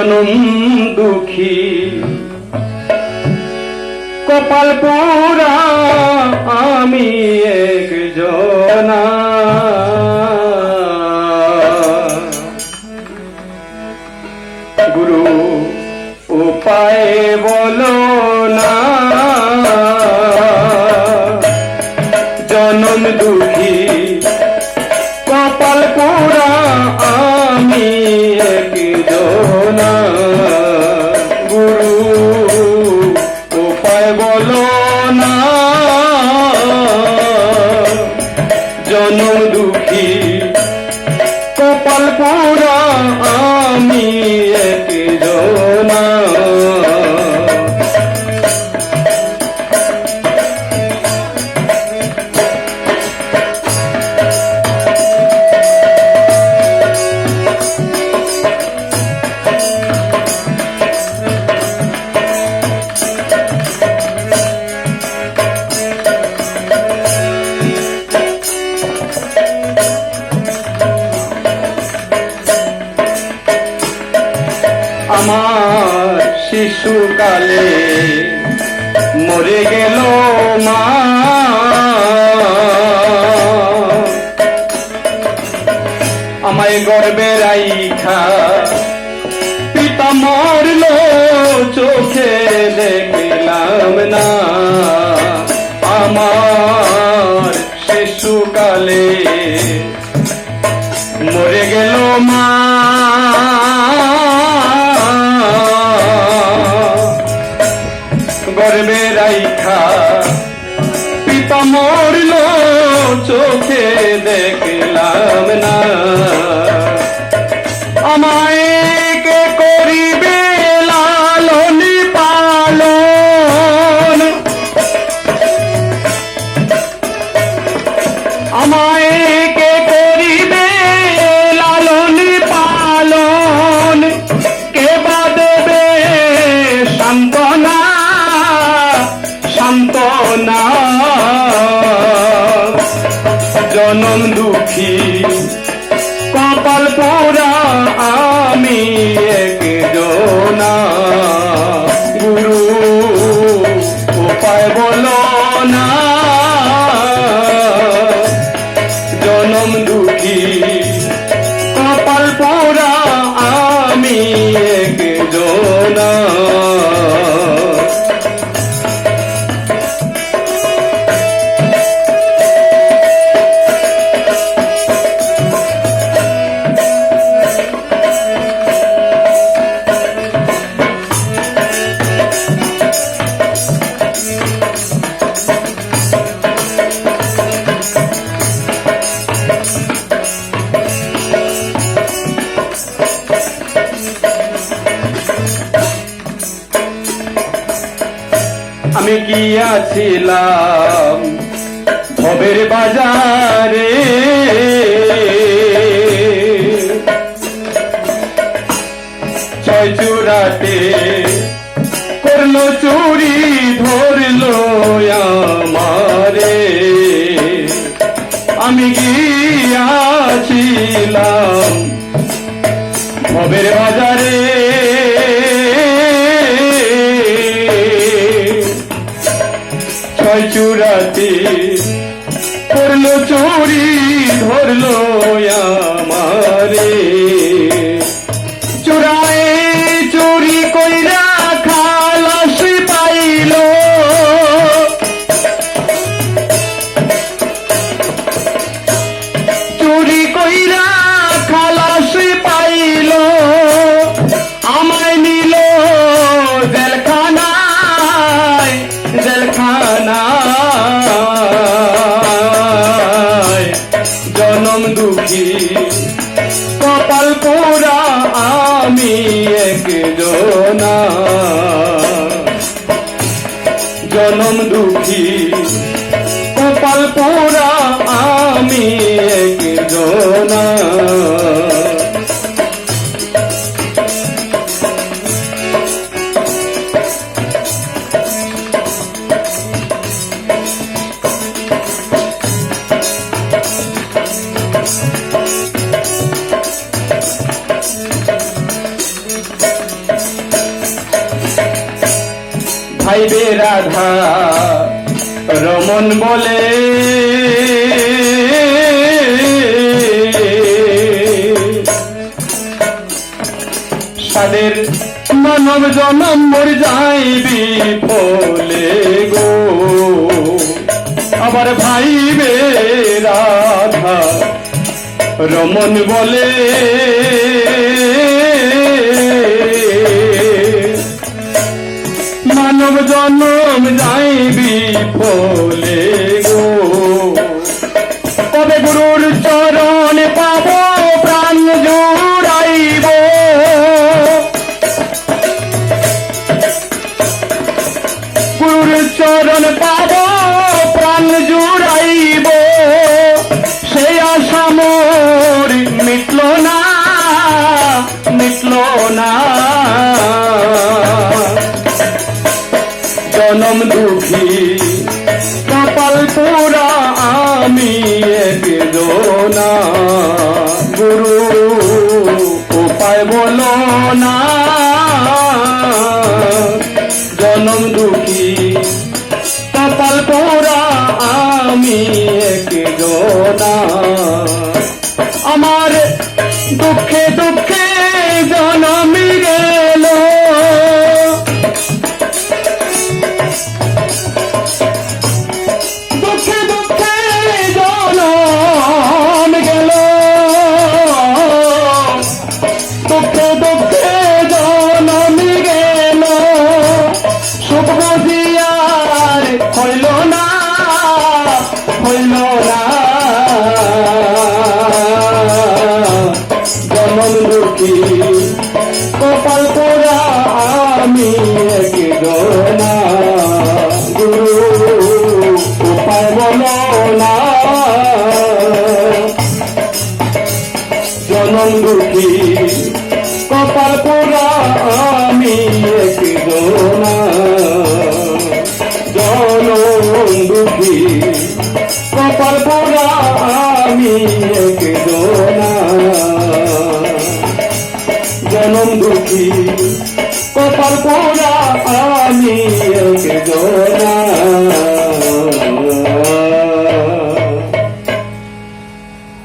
জনম দুঃখী। কপাল পোড়া আমি এক জনা গুরু, উপায় বলো না। জনম দুঃখী। কপাল পোড়া আমি এক জনা গুরু উপায় বলো না। জনম দেখলাম না। আমার শিশুকালে মরে গেল মা। গর্বে রাইখা পিতা মরল চোখে দেখলাম না। সান্ত্বনা জনম দুঃখী। কপাল পোড়া আমি এক জনা গুরু উপায় বলো। আমি গিয়াছিলাম ভবের বাজারে। ছয় চূড়াতে করল চুরি ধরলো আমারে। আমি গিয়াছিলাম ভবের বাজারে। ছয় চুরাতে করল চুরি ধরলো আমারে। জনম দুঃখী। কপাল পোড়া আমি। রাধা, রমন বলে। সাদের মানব জনম মর যাইবি ফলে গো। আবার ভাইবে রাধা, রমন বলে। জনম যাইবি ফলে দুঃখে দুঃখে জনম জনম কপাল পোড়া আমি এক গুরু, উপায় বলো না। জনম দুঃখী, কপাল পোড়া আমি এক জনম দুঃখী, কপাল পোড়া আমি এক জনা দুঃখী কপাল পোড়া আমি এক জনা